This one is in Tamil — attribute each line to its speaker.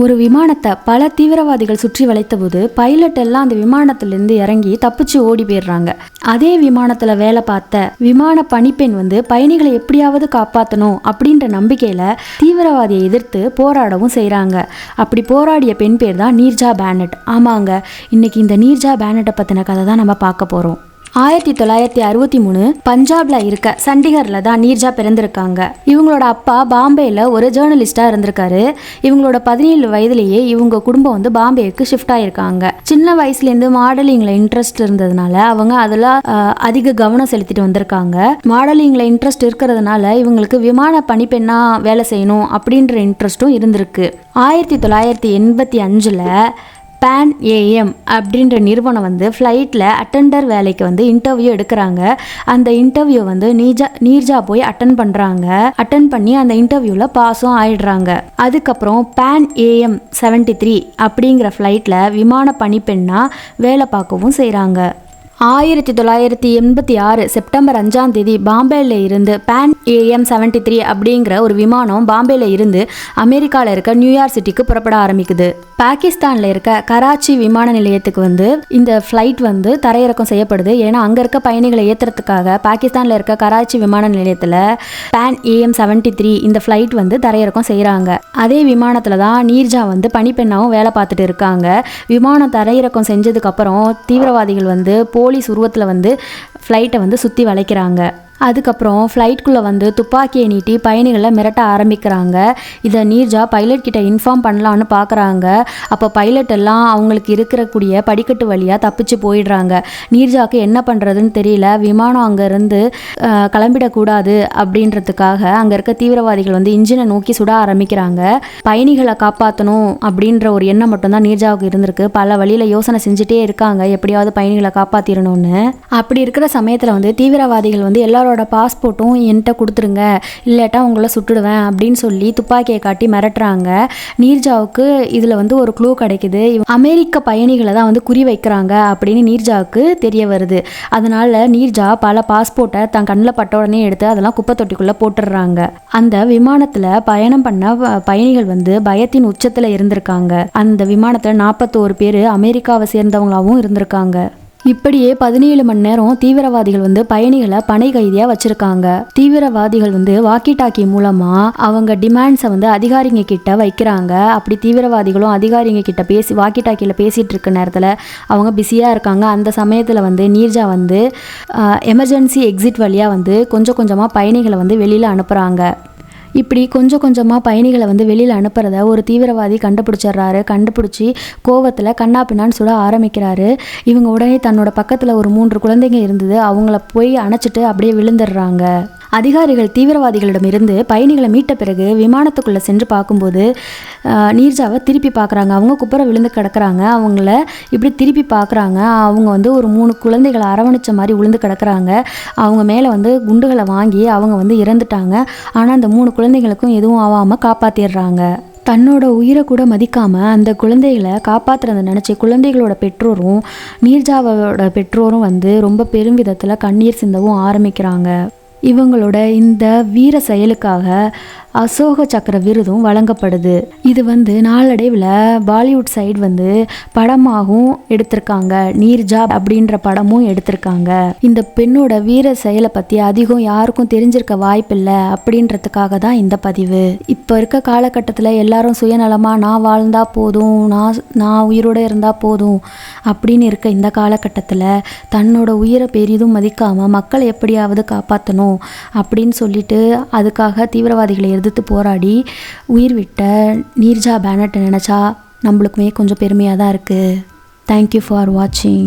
Speaker 1: ஒரு விமானத்தை பல தீவிரவாதிகள் சுற்றி வளைத்தபோது பைலட் எல்லாம் அந்த விமானத்திலிருந்து இறங்கி தப்பிச்சு ஓடி போயிடுறாங்க. அதே விமானத்தில் வேலை பார்த்த விமான பணிப்பெண் வந்து பயணிகளை எப்படியாவது காப்பாற்றணும் அப்படின்ற நம்பிக்கையில் தீவிரவாதியை எதிர்த்து போராடவும் செய்கிறாங்க அப்படி போராடிய பெண் பேர் தான் நீர்ஜா பேனட். ஆமாங்க இன்னைக்கு இந்த நீர்ஜா பேனட்டை பற்றின கதை தான் நம்ம பார்க்க போகிறோம் ஆயிரத்தி தொள்ளாயிரத்தி அறுபத்தி மூணு பஞ்சாப்ல இருக்க சண்டிகர்ல தான் நீர்ஜா பிறந்திருக்காங்க. இவங்களோட அப்பா பாம்பேல ஒரு ஜேர்னலிஸ்டா இருந்திருக்காரு. இவங்களோட பதினேழு வயதுலயே இவங்க குடும்பம் வந்து பாம்பேக்கு ஷிஃப்ட் ஆயிருக்காங்க. சின்ன வயசுலேருந்து மாடலிங்ல இன்ட்ரெஸ்ட் இருந்ததுனால அவங்க அதில் அதிக கவனம் செலுத்திட்டு வந்திருக்காங்க. மாடலிங்ல இன்ட்ரெஸ்ட் இருக்கிறதுனால இவங்களுக்கு விமான பணிப்பெண்ணா வேலை செய்யணும் அப்படின்ற இன்ட்ரெஸ்ட்டும் இருந்திருக்கு. ஆயிரத்தி தொள்ளாயிரத்தி எண்பத்தி அஞ்சில் பேன் ஏஎம் அப்படின்ற நிறுவனம் வந்து ஃப்ளைட்டில் அட்டெண்டர் வேலைக்கு வந்து இன்டர்வியூ எடுக்கிறாங்க. அந்த இன்டர்வியூ வந்து நீஜா நீர்ஜா போய் அட்டன் பண்ணுறாங்க அட்டன் பண்ணி அந்த இன்டர்வியூவில் பாஸும் ஆயிடுறாங்க. அதுக்கப்புறம் பேன் ஏஎம் செவன்டி த்ரீ அப்படிங்கிற ஃப்ளைட்டில் விமான பணிப்பெண்ணாக வேலை பார்க்கவும் செய்கிறாங்க ஆயிரத்தி தொள்ளாயிரத்தி எண்பத்தி ஆறு செப்டம்பர் அஞ்சாம் தேதி பாம்பேல இருந்து பேன் ஏஎம் செவன்டி த்ரீ அப்படிங்கிற ஒரு விமானம் பாம்பேல இருந்து அமெரிக்காவில் இருக்க நியூயார்க் சிட்டிக்கு புறப்பட ஆரம்பிக்குது. பாகிஸ்தானில் இருக்க கராச்சி விமான நிலையத்துக்கு வந்து இந்த ஃப்ளைட் வந்து தரையிறக்கம் செய்யப்படுது. ஏன்னா அங்கே இருக்க பயணிகளை ஏற்றுறதுக்காக பாகிஸ்தானில் இருக்க கராச்சி விமான நிலையத்தில் பேன் ஏஎம் செவன்டி த்ரீ இந்த ஃப்ளைட் வந்து தரையிறக்கம் செய்கிறாங்க அதே விமானத்தில் தான் நீர்ஜா வந்து பணிப்பெண்ணாவும் வேலை பார்த்துட்டு இருக்காங்க. விமானம் தரையிறக்கம் செஞ்சதுக்கப்புறம் தீவிரவாதிகள் வந்து போலீஸ் உருவத்தில் வந்து ஃப்ளைட்டை வந்து சுற்றி வளைக்கிறாங்க. அதுக்கப்புறம் ஃப்ளைட்குள்ளே வந்து துப்பாக்கியை நீட்டி பயணிகளை மிரட்ட ஆரம்பிக்கிறாங்க. இதை நீர்ஜா பைலட் கிட்ட இன்ஃபார்ம் பண்ணலான்னு பார்க்குறாங்க அப்போ பைலட் எல்லாம் அவங்களுக்கு இருக்கக்கூடிய படிக்கட்டு வழியாக தப்பிச்சு போயிடுறாங்க. நீர்ஜாவுக்கு என்ன பண்ணுறதுன்னு தெரியல. விமானம் அங்கேருந்து கிளம்பிடக்கூடாது அப்படின்றதுக்காக அங்கே இருக்க தீவிரவாதிகள் வந்து இன்ஜினை நோக்கி சுட ஆரம்பிக்கிறாங்க. பயணிகளை காப்பாற்றணும் அப்படின்ற ஒரு எண்ணம் மட்டும்தான் நீர்ஜாவுக்கு இருந்திருக்கு. பல வழியில் யோசனை செஞ்சுட்டே இருக்காங்க. எப்படியாவது பயணிகளை காப்பாற்றிடணும்னு அப்படி இருக்கிற சமயத்தில் வந்து தீவிரவாதிகள் வந்து எல்லாரோட பாஸ்போர்ட்டும் என்கிட்ட கொடுத்துருங்க. இல்லாட்டா உங்களை சுட்டுடுவேன் அப்படின்னு சொல்லி துப்பாக்கியை காட்டி மிரட்டுறாங்க. நீர்ஜாவுக்கு இதில் வந்து ஒரு க்ளூ கிடைக்குது. அமெரிக்க பயணிகளை தான் வந்து குறி வைக்கிறாங்க அப்படின்னு நீர்ஜாவுக்கு தெரிய வருது. அதனால நீர்ஜா பல பாஸ்போர்ட்டை தன் கண்ணில் பட்ட உடனே எடுத்து அதெல்லாம் குப்பை தொட்டிக்குள்ளே போட்டுடுறாங்க. அந்த விமானத்தில் பயணம் பண்ண வ- பயணிகள் வந்து பயத்தின் உச்சத்தில் இருந்திருக்காங்க. அந்த விமானத்தில் நாற்பத்தோரு பேர் அமெரிக்காவை சேர்ந்தவங்களாகவும் இருந்திருக்காங்க. இப்படியே பதினேழு மணி நேரம் தீவிரவாதிகள் வந்து பயணிகளை பனை கைதியாக வச்சிருக்காங்க. தீவிரவாதிகள் வந்து வாக்கி டாக்கி மூலமா அவங்க டிமாண்ட்ஸை வந்து அதிகாரிங்க கிட்ட வைக்கிறாங்க. அப்படி தீவிரவாதிகளும் அதிகாரிங்க கிட்ட பேசி வாக்கி டாக்கியில் பேசிட்டு இருக்க நேரத்தில் அவங்க பிஸியாக இருக்காங்க. அந்த சமயத்தில் வந்து நீர்ஜா வந்து எமர்ஜென்சி எக்ஸிட் வழியாக வந்து கொஞ்சம் கொஞ்சமாக பயணிகளை வந்து வெளியில் அனுப்புகிறாங்க இப்படி கொஞ்சம் கொஞ்சமாக பயணிகளை வந்து வெளியில் அனுப்புறத ஒரு தீவிரவாதி கண்டுபிடிச்சிடுறாரு. கண்டுபிடிச்சி கோவத்தில் கண்ணா பின்னான்னு சுட ஆரம்பிக்கிறாரு. இவங்க உடனே தன்னோட பக்கத்தில் ஒரு மூன்று குழந்தைங்க இருந்தது. அவங்கள போய் அணைச்சிட்டு அப்படியே விழுந்துடுறாங்க. அதிகாரிகள் தீவிரவாதிகளிடமிருந்து பயணிகளை மீட்ட பிறகு விமானத்துக்குள்ளே சென்று பார்க்கும்போது நீர்ஜாவை திருப்பி பார்க்குறாங்க. அவங்க குப்புற விழுந்து கிடக்குறாங்க. அவங்கள இப்படி திருப்பி பார்க்குறாங்க. அவங்க வந்து ஒரு மூணு குழந்தைகளை அரவணைச்ச மாதிரி விழுந்து கிடக்குறாங்க. அவங்க மேலே வந்து குண்டுகளை வாங்கி அவங்க வந்து இறந்துட்டாங்க. ஆனால் அந்த மூணு குழந்தைகளுக்கும் எதுவும் ஆகாமல் காப்பாற்றிடுறாங்க தன்னோட உயிரை கூட மதிக்காமல் அந்த குழந்தைகளை காப்பாற்றுறத நினச்சி குழந்தைகளோட பெற்றோரும் நீர்ஜாவோட பெற்றோரும் வந்து ரொம்ப பெரும் விதத்தில் கண்ணீர் சிந்தவும் ஆரம்பிக்கிறாங்க. இவங்களோட இந்த வீர செயலுக்காக அசோக சக்கர விருதும் வழங்கப்படுது. இது வந்து நாளடைவில் பாலிவுட் சைடு வந்து படமாகவும் எடுத்திருக்காங்க. நீர்ஜா அப்படின்ற படமும் எடுத்திருக்காங்க. இந்த பெண்ணோட வீர செயலை பற்றி அதிகம் யாருக்கும் தெரிஞ்சிருக்க வாய்ப்பில்லை அப்படின்றதுக்காக தான் இந்த பதிவு. இப்போ இருக்க காலகட்டத்தில் எல்லாரும் சுயநலமாக நான் வாழ்ந்தா போதும் நான் நான் உயிரோட இருந்தால் போதும் அப்படின்னு இருக்க இந்த காலகட்டத்தில் தன்னோட உயிரை பெரிதும் மதிக்காமல் மக்களை எப்படியாவது காப்பாற்றணும் அப்படின்னு சொல்லிட்டு அதுக்காக தீவிரவாதிகளை எதிர்த்து போராடி உயிர் விட்ட நீர்ஜா பேனட்டை நினச்சா நம்மளுக்குமே கொஞ்சம் பெருமையாக தான் இருக்குது தேங்க்யூ ஃபார் வாட்சிங்